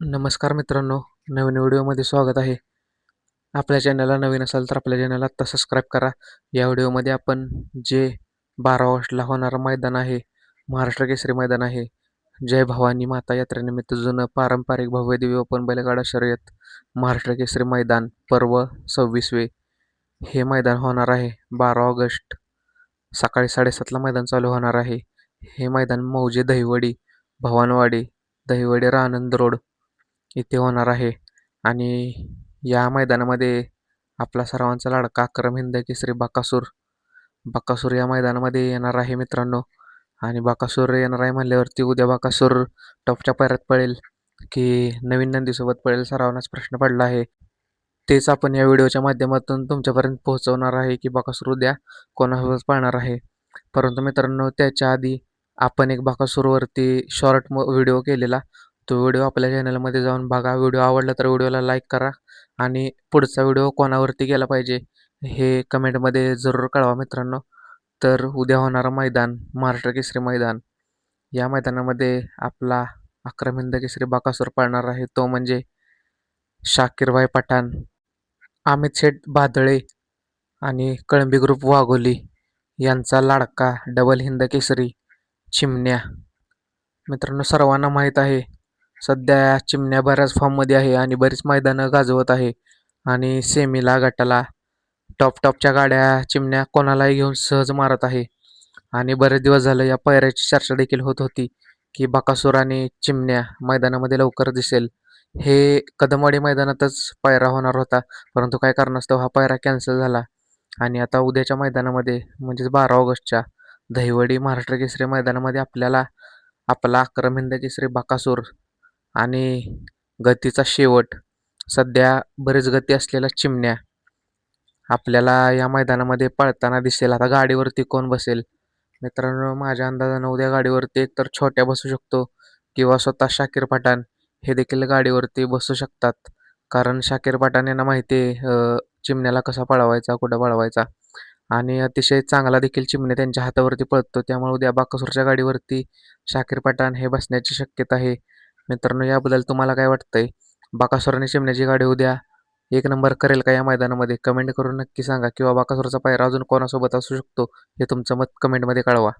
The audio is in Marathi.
नमस्कार मित्रांनो नवीन व्हिडिओमध्ये स्वागत आहे. आपल्या चॅनलला नवीन असाल तर आपल्या चॅनलला आत्ता सबस्क्राईब करा. या व्हिडिओमध्ये आपण जे बारा ऑगस्टला होणारं मैदान आहे महाराष्ट्र केसरी मैदान आहे जय भवानी माता यात्रेनिमित्त जुनं पारंपरिक भव्य दिव्य ओपन बैलगाडा शर्यत महाराष्ट्र केसरी मैदान पर्व सव्वीसवे हे मैदान होणार आहे. बारा ऑगस्ट सकाळी साडेसातला मैदान चालू होणार आहे. हे मैदान मौजे दहिवडी भवानवाडी दहिवडी रानंद रोड इथे होणार आहे. आणि या मैदानामध्ये आपला सर्वांचा लाडका अक्रम हिंद केसरी बाकासूर. बाकासूर या मैदानामध्ये येणार आहे मित्रांनो. आणि बाकासूर येणार आहे म्हणल्यावरती उद्या बाकासूर टॉपच्या पायऱ्यात पळेल की नवीन नंदीसोबत पळेल सर्वांनाच प्रश्न पडला आहे. तेच आपण या व्हिडिओच्या माध्यमातून तुमच्यापर्यंत पोहोचवणार आहे की बाकासूर उद्या कोणासोबत पळणार आहे. परंतु मित्रांनो त्याच्या आधी आपण एक बाकासूरवरती शॉर्ट व्हिडिओ केलेला. तो व्हिडिओ आपल्या चॅनलमध्ये जाऊन बघा. व्हिडिओ आवडला तर व्हिडिओला लाईक करा आणि पुढचा व्हिडिओ कोणावरती गेला पाहिजे हे कमेंटमध्ये जरूर कळवा मित्रांनो. तर उद्या होणारं मैदान महाराष्ट्र केसरी मैदान. या मैदानामध्ये आपला अक्रमिंद केसरी बाकासूर पाळणार आहे. तो म्हणजे शाकीरभाई पठाण अमित शेठ बादळे आणि कळंबी ग्रुप वाघोली यांचा लाडका डबल हिंद केसरी चिमण्या. मित्रांनो सर्वांना माहीत आहे सध्या चिमण्या बऱ्याच फॉर्ममध्ये आहे आणि बरीच मैदानं गाजवत आहे. आणि सेमीला गटाला टॉप टॉपच्या गाड्या चिमण्या कोणालाही घेऊन सहज मारत आहे. आणि बरेच दिवस झालं या पायऱ्याची चर्चा देखील होत होती की बकासूर आणि चिमण्या मैदानामध्ये लवकर दिसेल. हे कदमवाडी मैदानातच पायरा होणार होता परंतु काय कारणास्तव हा पायरा कॅन्सल झाला. आणि आता उद्याच्या मैदानामध्ये म्हणजेच बारा ऑगस्टच्या दहिवडी महाराष्ट्र केसरी मैदानामध्ये आपल्याला आपला अक्रम हिंद केसरी बकासूर आणि गतीचा शेवट. सध्या बरेच गती असलेल्या चिमण्या आपल्याला या मैदानामध्ये पळताना दिसेल. आता गाडीवरती कोण बसेल? मित्रांनो माझ्या अंदाजानं उद्या गाडीवरती एकतर छोट्या बसू शकतो किंवा स्वतः शाकीर पठाण हे देखील गाडीवरती बसू शकतात. कारण शाकीर पठाण यांना माहिती आहे चिमण्याला कसा पळवायचा कुठं पळवायचा. आणि अतिशय चांगला देखील चिमणे त्यांच्या हातावरती पळतो. त्यामुळे उद्या बाकासूरच्या गाडीवरती शाकीर पठाण हे बसण्याची शक्यता आहे. मित्रांनो याबद्दल तुम्हाला काय वाटतंय? बाकासुराने आणि चिमण्याची गाडी उद्या एक नंबर करेल का या मैदानामध्ये? कमेंट करून नक्की सांगा. किंवा बाकासूरचा पायरा अजून कोणासोबत असू शकतो हे तुमचं मत कमेंटमध्ये कळवा.